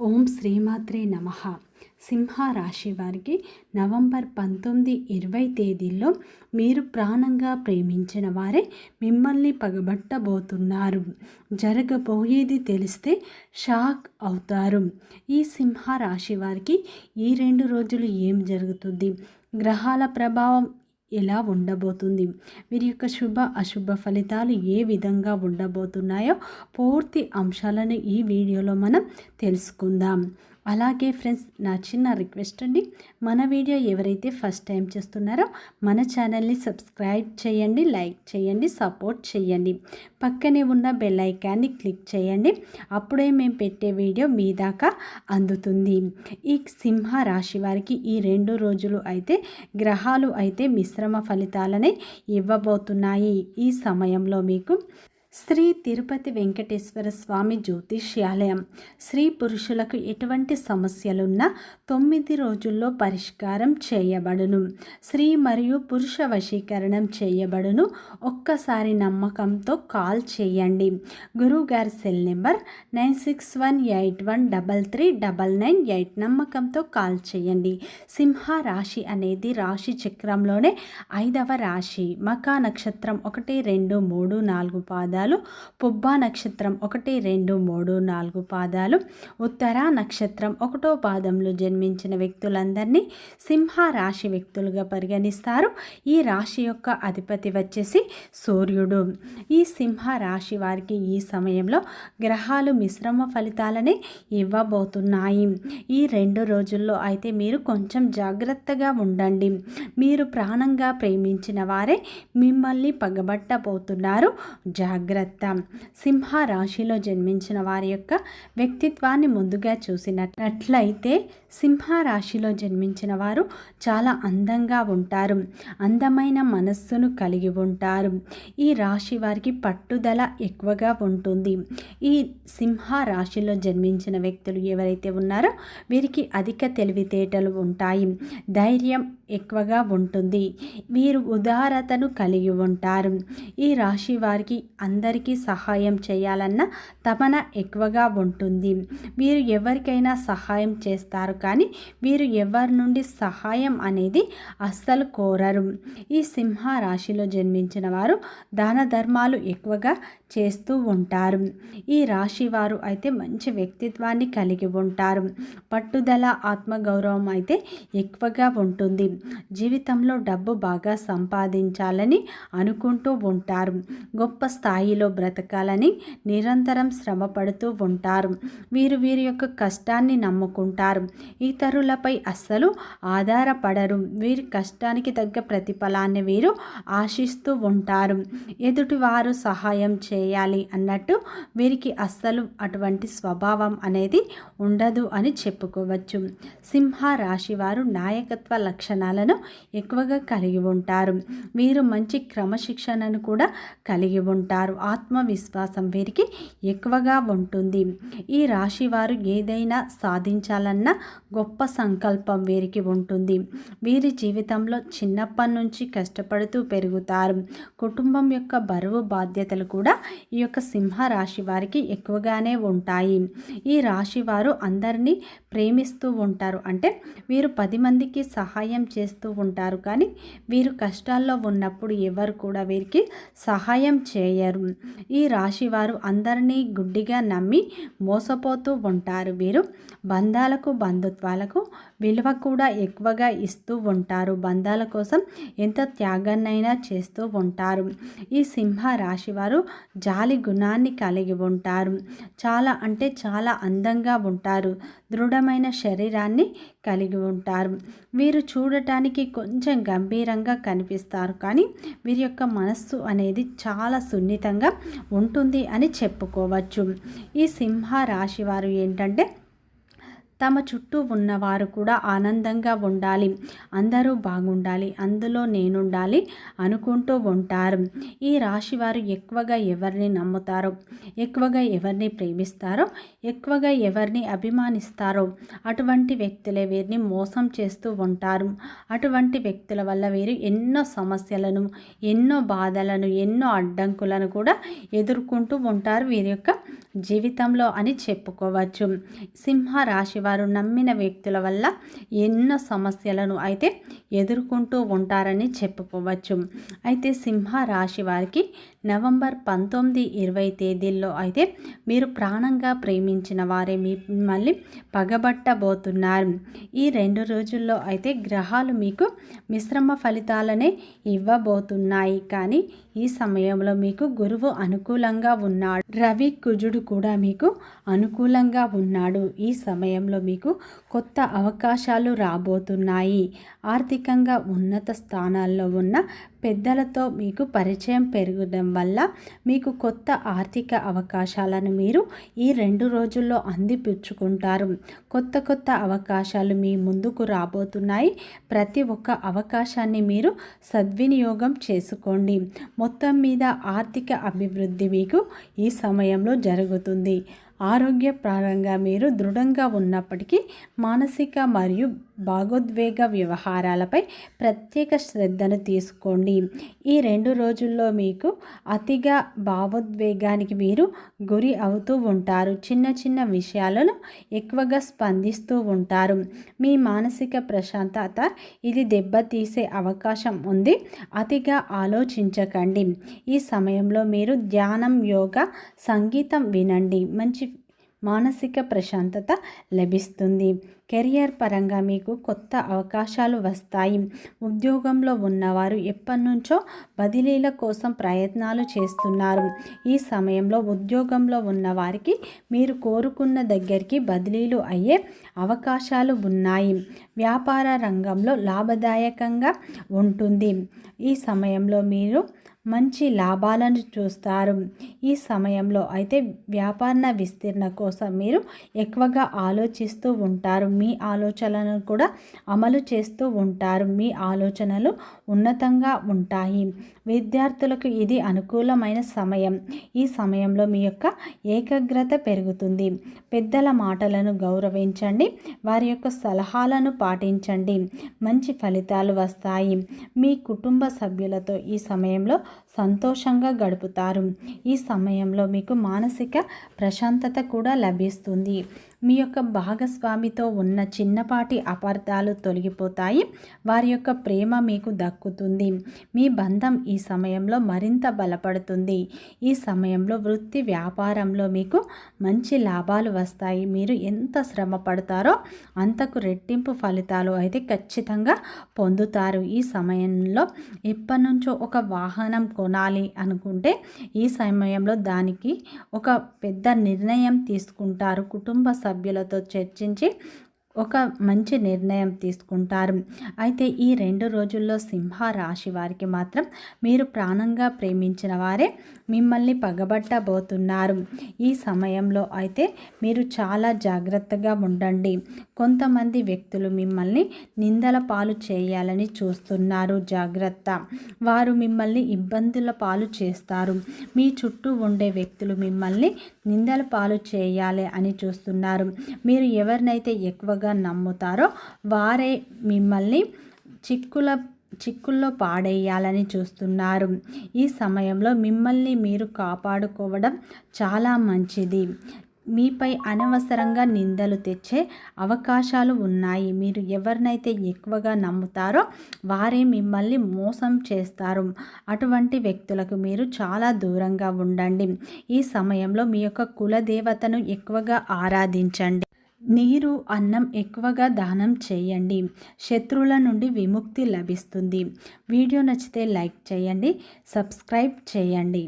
ఓం శ్రీమాత్రే నమ. సింహ రాశి వారికి నవంబర్ పంతొమ్మిది ఇరవై తేదీల్లో మీరు ప్రాణంగా ప్రేమించిన వారే మిమ్మల్ని పగబట్టబోతున్నారు. జరగబోయేది తెలిస్తే షాక్ అవుతారు. ఈ సింహ రాశి వారికి ఈ రెండు రోజులు ఏం జరుగుతుంది? గ్రహాల ప్రభావం ఎలా ఉండబోతుంది? వీరి యొక్క శుభ అశుభ ఫలితాలు ఏ విధంగా ఉండబోతున్నాయో పూర్తి అంశాలను ఈ వీడియోలో మనం తెలుసుకుందాం. అలాగే ఫ్రెండ్స్ నా చిన్న రిక్వెస్ట్ అండి. మన వీడియో ఎవరైతే ఫస్ట్ టైం చేస్తున్నారో మన ఛానల్ని సబ్స్క్రైబ్ చేయండి లైక్ చేయండి సపోర్ట్ చేయండి. పక్కనే ఉన్న బెల్ ఐకాన్ని క్లిక్ చేయండి. అప్పుడే మేము పెట్టే వీడియో మీ దాకా అందుతుంది. ఈ సింహ రాశి వారికి ఈ రెండు రోజులు అయితే గ్రహాలు అయితే మిశ్రమ ఫలితాలనే ఇవ్వబోతున్నాయి ఈ సమయంలో మీకు. శ్రీ తిరుపతి వెంకటేశ్వర స్వామి జ్యోతిష్యాలయం. స్త్రీ పురుషులకు ఎటువంటి సమస్యలున్నా తొమ్మిది రోజుల్లో పరిష్కారం చేయబడును. స్త్రీ మరియు పురుష వశీకరణం చేయబడును. ఒక్కసారి నమ్మకంతో కాల్ చేయండి. గురువుగారి cell number nine six one eight one double three double nine eight నమ్మకంతో కాల్ చేయండి. సింహ రాశి అనేది రాశి చక్రంలోనే ఐదవ రాశి. మకా నక్షత్రం ఒకటి రెండు మూడు నాలుగు పాదాలు పాదాలు పుబ్బా నక్షత్రం ఒకటి రెండు మూడు నాలుగు పాదాలు. ఉత్తర నక్షత్రం ఒకటో పాదంలో జన్మించిన వ్యక్తులందరినీ సింహ రాశి వ్యక్తులుగా పరిగణిస్తారు. ఈ రాశి యొక్క అధిపతి వచ్చేసి సూర్యుడు. ఈ సింహ రాశి వారికి ఈ సమయంలో గ్రహాలు మిశ్రమ ఫలితాలని ఇవ్వబోతున్నాయి. ఈ రెండు రోజుల్లో అయితే మీరు కొంచెం జాగ్రత్తగా ఉండండి. మీరు ప్రాణంగా ప్రేమించిన వారే మిమ్మల్ని పగబట్టబోతున్నారు. జాగ్రత్త జాగ్రత్త సింహ రాశిలో జన్మించిన వారి యొక్క వ్యక్తిత్వాన్ని ముందుగా చూసినట్లయితే సింహరాశిలో జన్మించిన వారు చాలా అందంగా ఉంటారు. అందమైన మనస్సును కలిగి ఉంటారు. ఈ రాశి వారికి పట్టుదల ఎక్కువగా ఉంటుంది. ఈ సింహ రాశిలో జన్మించిన వ్యక్తులు ఎవరైతే ఉన్నారో వీరికి అధిక తెలివితేటలు ఉంటాయి. ధైర్యం ఎక్కువగా ఉంటుంది. వీరు ఉదారతను కలిగి ఉంటారు. ఈ రాశి వారికి అందరికీ సహాయం చేయాలన్న తపన ఎక్కువగా ఉంటుంది. వీరు ఎవరికైనా సహాయం చేస్తారు కానీ వీరు ఎవరి నుండి సహాయం అనేది అస్సలు కోరరు. ఈ సింహ రాశిలో జన్మించిన వారు దాన ధర్మాలు ఎక్కువగా చేస్తూ ఉంటారు. ఈ రాశి వారు అయితే మంచి వ్యక్తిత్వాన్ని కలిగి ఉంటారు. పట్టుదల ఆత్మగౌరవం అయితే ఎక్కువగా ఉంటుంది. జీవితంలో డబ్బు బాగా సంపాదించాలని అనుకుంటూ ఉంటారు. గొప్ప స్థాయిలో బ్రతకాలని నిరంతరం శ్రమ పడుతూ ఉంటారు. వీరు వీరి యొక్క కష్టాన్ని నమ్ముకుంటారు. ఇతరులపై అస్సలు ఆధారపడరు. వీరి కష్టానికి తగ్గ ప్రతిఫలాన్ని వీరు ఆశిస్తూ ఉంటారు. ఎదుటివారు సహాయం చే చేయాలి అన్నట్టు వీరికి అస్సలు అటువంటి స్వభావం అనేది ఉండదు అని చెప్పుకోవచ్చు. సింహ రాశి వారు నాయకత్వ లక్షణాలను ఎక్కువగా కలిగి ఉంటారు. వీరు మంచి క్రమశిక్షణను కూడా కలిగి ఉంటారు. ఆత్మవిశ్వాసం వీరికి ఎక్కువగా ఉంటుంది. ఈ రాశి వారు ఏదైనా సాధించాలన్న గొప్ప సంకల్పం వీరికి ఉంటుంది. వీరి జీవితంలో చిన్నప్పటి నుంచి కష్టపడుతూ పెరుగుతారు. కుటుంబం యొక్క బరువు బాధ్యతలు కూడా ఈ యొక్క సింహ రాశి వారికి ఎక్కువగానే ఉంటాయి. ఈ రాశి వారు అందరినీ ప్రేమిస్తూ ఉంటారు. అంటే వీరు పది మందికి సహాయం చేస్తూ ఉంటారు. కానీ వీరు కష్టాల్లో ఉన్నప్పుడు ఎవరు కూడా వీరికి సహాయం చేయరు. ఈ రాశి వారు అందరినీ గుడ్డిగా నమ్మి మోసపోతూ ఉంటారు. వీరు బంధాలకు బంధుత్వాలకు విలువ కూడా ఎక్కువగా ఇస్తూ ఉంటారు. బంధాల కోసం ఎంత త్యాగాన్నైనా చేస్తూ ఉంటారు. ఈ సింహ రాశి వారు జాలి గుణాన్ని కలిగి ఉంటారు. చాలా అంటే చాలా అందంగా ఉంటారు. దృఢమైన శరీరాన్ని కలిగి ఉంటారు. వీరు చూడటానికి కొంచెం గంభీరంగా కనిపిస్తారు. కానీ వీరి యొక్క మనస్సు అనేది చాలా సున్నితంగా ఉంటుంది అని చెప్పుకోవచ్చు. ఈ సింహ రాశి వారు ఏంటంటే తమ చుట్టూ ఉన్నవారు కూడా ఆనందంగా ఉండాలి. అందరూ బాగుండాలి. అందులో నేనుండాలి అనుకుంటూ ఉంటారు. ఈ రాశి వారు ఎక్కువగా ఎవరిని నమ్ముతారో? ఎక్కువగా ఎవరిని ప్రేమిస్తారో? ఎక్కువగా ఎవరిని అభిమానిస్తారో? అటువంటి వ్యక్తులే వీరిని మోసం చేస్తూ ఉంటారు. అటువంటి వ్యక్తుల వల్ల వీరు ఎన్నో సమస్యలను ఎన్నో బాధలను ఎన్నో అడ్డంకులను కూడా ఎదుర్కొంటూ ఉంటారు. వీరి యొక్క జీవితంలో అని చెప్పుకోవచ్చు. సింహ రాశి వారు నమ్మిన వ్యక్తుల వల్ల ఎన్నో సమస్యలను అయితే ఎదుర్కొంటూ ఉంటారని చెప్పుకోవచ్చు అయితే సింహ రాశి వారికి నవంబర్ పంతొమ్మిది ఇరవై తేదీల్లో అయితే మీరు ప్రాణంగా ప్రేమించిన వారే మిమ్మల్ని పగబట్టబోతున్నారు. ఈ రెండు రోజుల్లో అయితే గ్రహాలు మీకు మిశ్రమ ఫలితాలనే ఇవ్వబోతున్నాయి. కానీ ఈ సమయంలో మీకు గురువు అనుకూలంగా ఉన్నాడు. రవి కుజుడు కూడా మీకు అనుకూలంగా ఉన్నాడు. ఈ సమయంలో మీకు కొత్త అవకాశాలు రాబోతున్నాయి. ఆర్థిక ఆర్థికంగా ఉన్నత స్థానాల్లో ఉన్న పెద్దలతో మీకు పరిచయం పెరగడం వల్ల మీకు కొత్త ఆర్థిక అవకాశాలను మీరు ఈ రెండు రోజుల్లో అందిపుచ్చుకుంటారు. కొత్త కొత్త అవకాశాలు మీ ముందుకు రాబోతున్నాయి. ప్రతి ఒక్క అవకాశాన్ని మీరు సద్వినియోగం చేసుకోండి. మొత్తం మీద ఆర్థిక అభివృద్ధి మీకు ఈ సమయంలో జరుగుతుంది. ఆరోగ్యపరంగా మీరు దృఢంగా ఉన్నప్పటికీ మానసిక మరియు భాగోద్వేగ వ్యవహారాలపై ప్రత్యేక శ్రద్ధను తీసుకోండి. ఈ రెండు రోజుల్లో మీకు అతిగా భావోద్వేగానికి మీరు గురి అవుతూ ఉంటారు. చిన్న చిన్న విషయాలను ఎక్కువగా స్పందిస్తూ ఉంటారు. మీ మానసిక ప్రశాంతత ఇది దెబ్బతీసే అవకాశం ఉంది. అతిగా ఆలోచించకండి. ఈ సమయంలో మీరు ధ్యానం యోగా సంగీతం వినండి. మంచి మానసిక ప్రశాంతత లభిస్తుంది. కెరియర్ పరంగా మీకు కొత్త అవకాశాలు వస్తాయి. ఉద్యోగంలో ఉన్నవారు ఎప్పటి నుంచో బదిలీల కోసం ప్రయత్నాలు చేస్తున్నారు. ఈ సమయంలో ఉద్యోగంలో ఉన్నవారికి మీరు కోరుకున్న దగ్గరికి బదిలీలు అయ్యే అవకాశాలు ఉన్నాయి. వ్యాపార రంగంలో లాభదాయకంగా ఉంటుంది. ఈ సమయంలో మీరు మంచి లాభాలను చూస్తారు. ఈ సమయంలో అయితే వ్యాపార విస్తీర్ణ కోసం మీరు ఎక్కువగా ఆలోచిస్తూ ఉంటారు. మీ ఆలోచనలను కూడా అమలు చేస్తూ ఉంటారు. మీ ఆలోచనలు ఉన్నతంగా ఉంటాయి. విద్యార్థులకు ఇది అనుకూలమైన సమయం. ఈ సమయంలో మీ యొక్క ఏకాగ్రత పెరుగుతుంది. పెద్దల మాటలను గౌరవించండి. వారి యొక్క సలహాలను పాటించండి. మంచి ఫలితాలు వస్తాయి. మీ కుటుంబ సభ్యులతో ఈ సమయంలో సంతోషంగా గడుపుతారు. ఈ సమయంలో మీకు మానసిక ప్రశాంతత కూడా లభిస్తుంది. మీ యొక్క భాగస్వామితో ఉన్న చిన్నపాటి అపార్థాలు తొలగిపోతాయి. వారి యొక్క ప్రేమ మీకు దక్కుతుంది. మీ బంధం ఈ సమయంలో మరింత బలపడుతుంది. ఈ సమయంలో వృత్తి వ్యాపారంలో మీకు మంచి లాభాలు వస్తాయి. మీరు ఎంత శ్రమ పడతారో అంతకు రెట్టింపు ఫలితాలు అయితే ఖచ్చితంగా పొందుతారు. ఈ సమయంలో ఎప్పటి నుంచో ఒక వాహనం కొనాలి అనుకుంటే ఈ సమయంలో దానికి ఒక పెద్ద నిర్ణయం తీసుకుంటారు కుటుంబ సభ్యులతో చర్చించి ఒక మంచి నిర్ణయం తీసుకుంటారు. అయితే ఈ రెండు రోజుల్లో సింహ రాశి వారికి మాత్రం మీరు ప్రాణంగా ప్రేమించిన వారే మిమ్మల్ని పగబట్టబోతున్నారు. ఈ సమయంలో అయితే మీరు చాలా జాగ్రత్తగా ఉండండి. కొంతమంది వ్యక్తులు మిమ్మల్ని నిందల పాలు చేయాలని చూస్తున్నారు. జాగ్రత్త. వారు మిమ్మల్ని ఇబ్బందుల పాలు చేస్తారు. మీ చుట్టూ ఉండే వ్యక్తులు మిమ్మల్ని నిందల పాలు చేయాలి అని చూస్తున్నారు. మీరు ఎవరినైతే ఎక్కువగా ఎక్కువగా నమ్ముతారో వారే మిమ్మల్ని చిక్కుల చిక్కుల్లో పాడేయాలని చూస్తున్నారు. ఈ సమయంలో మిమ్మల్ని మీరు కాపాడుకోవడం చాలా మంచిది. మీపై అనవసరంగా నిందలు తెచ్చే అవకాశాలు ఉన్నాయి. మీరు ఎవరినైతే ఎక్కువగా నమ్ముతారో వారే మిమ్మల్ని మోసం చేస్తారు. అటువంటి వ్యక్తులకు మీరు చాలా దూరంగా ఉండండి. ఈ సమయంలో మీ యొక్క కులదేవతను ఎక్కువగా ఆరాధించండి. నీరు అన్నం ఎక్కువగా దానం చేయండి. శత్రువుల నుండి విముక్తి లభిస్తుంది. వీడియో నచ్చితే లైక్ చేయండి సబ్స్క్రైబ్ చేయండి.